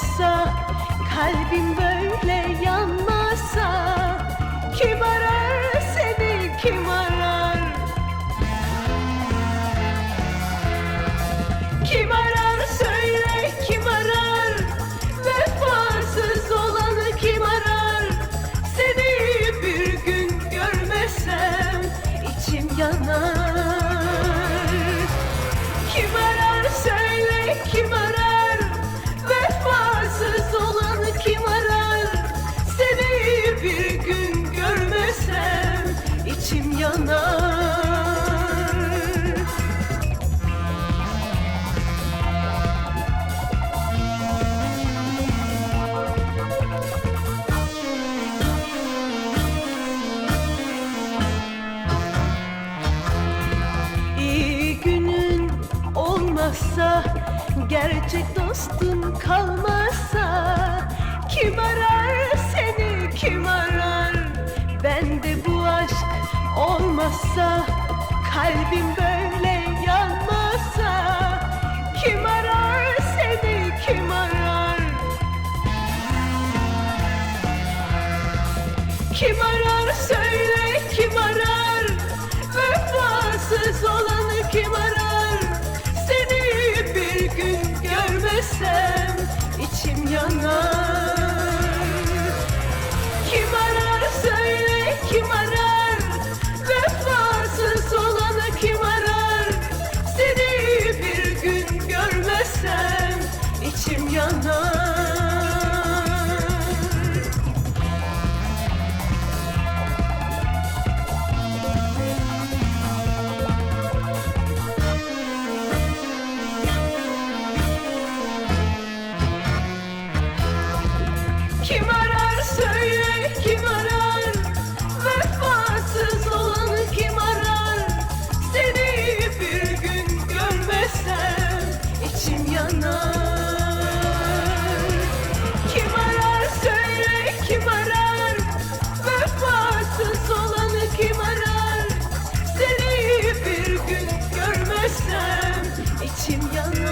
olmazsa Kalbim böyle yanmazsa Kim arar seni kim arar? Kim arar söyle kim arar? Vefasız olanı kim arar? Seni bir gün görmesem içim yanar yanar. Günün olmazsa Gerçek dostun kalmazsa Kim arar seni kim arar olmazsa Kalbim böyle yanmazsa Kim arar seni kim arar? Kim arar söyle kim arar? Vefasız olanı kim arar? Seni bir gün görmesem içim yanar içim Seni bir